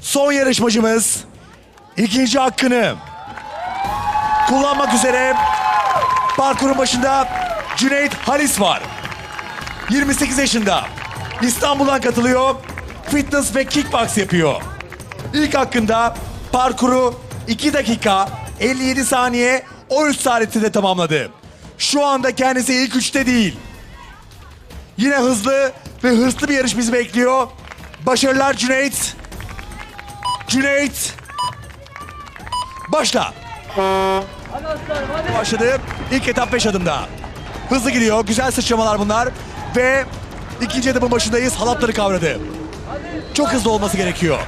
Son yarışmacımız ikinci hakkını kullanmak üzere parkurun başında Cüneyt Halis var. 28 yaşında. İstanbul'dan katılıyor. Fitness ve kickbox yapıyor. İlk hakkında parkuru 2 dakika 57 saniye 13 saniyede tamamladı. Şu anda kendisi ilk üçte değil. Yine hızlı ve hırslı bir yarış bizi bekliyor. Başarılar Cüneyt. Cüneyt. Başla. Başladı. İlk etap 5 adımda. Hızlı gidiyor. Güzel sıçramalar bunlar. Ve ikinci adımın başındayız. Halatları kavradı. Çok hızlı olması gerekiyor.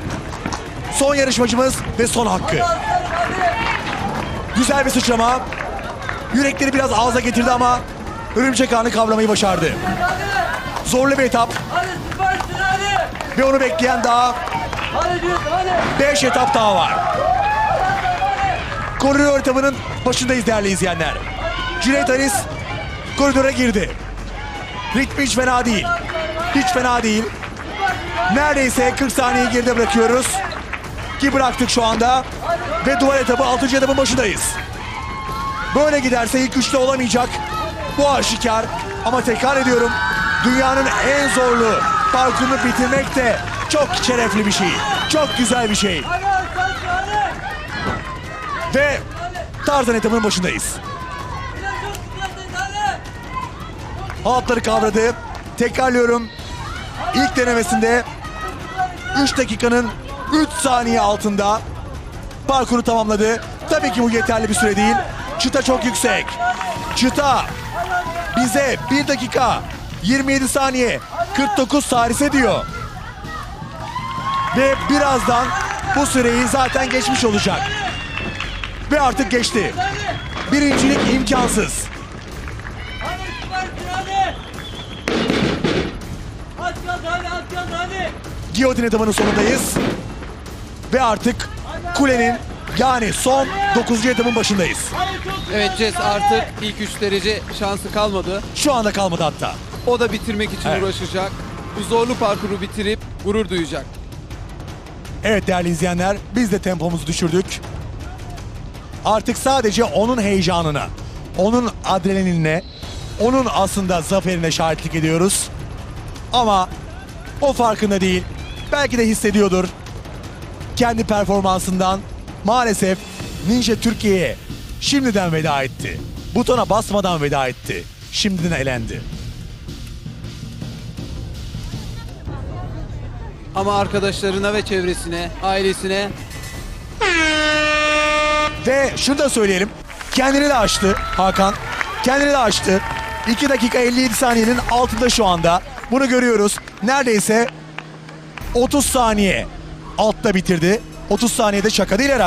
Son yarışmacımız ve son hakkı. Güzel bir sıçrama. Yürekleri biraz ağza getirdi ama örümcek ağını kavramayı başardı. Zorlu bir etap ve onu bekleyen daha Hadi Cüneyt hadi. 5 etap daha var. Koridor etabının başındayız değerli izleyenler. Cüneyt Halis koridora girdi. Ritmi hiç fena değil. Hiç fena değil. Neredeyse 40 saniyeyi geride bırakıyoruz. Ki bıraktık şu anda. Ve duvar etabı 6. etapın başındayız. Böyle giderse ilk üçte olamayacak. Bu aşikar. Ama tekrar ediyorum. Dünyanın en zorlu parkurunu bitirmek de çok şerefli bir şey. Çok güzel bir şey. Ve Tarzan etabının başındayız. Halatları kavradı. Tekrarlıyorum. İlk denemesinde 3 dakikanın 3 saniye altında parkuru tamamladı. Tabii ki bu yeterli bir süre değil. Çıta çok yüksek. Çıta bize 1 dakika 27 saniye 49 salise diyor. Ve birazdan bu süreyi zaten geçmiş olacak. Ve artık geçti. Birincilik imkansız. Giyotin etabının sonundayız. Ve artık kulenin yani son 9. etabın başındayız. Evet Jess artık ilk üç derece şansı kalmadı. Şu anda kalmadı hatta. O da bitirmek için Evet. uğraşacak. Bu zorlu parkuru bitirip gurur duyacak. Evet değerli izleyenler biz de tempomuzu düşürdük. Artık sadece onun heyecanına, onun adrenalinine, onun aslında zaferine şahitlik ediyoruz. Ama o farkında değil. Belki de hissediyordur. Kendi performansından maalesef Ninja Türkiye'ye şimdiden veda etti. Butona basmadan veda etti. Şimdiden elendi. Ama arkadaşlarına ve çevresine, ailesine Ve şunu da söyleyelim. Kendini de aştı Hakan. Kendini de aştı. 2 dakika 57 saniyenin altında şu anda. Bunu görüyoruz. Neredeyse 30 saniye altta bitirdi. 30 saniyede şaka değil herhalde.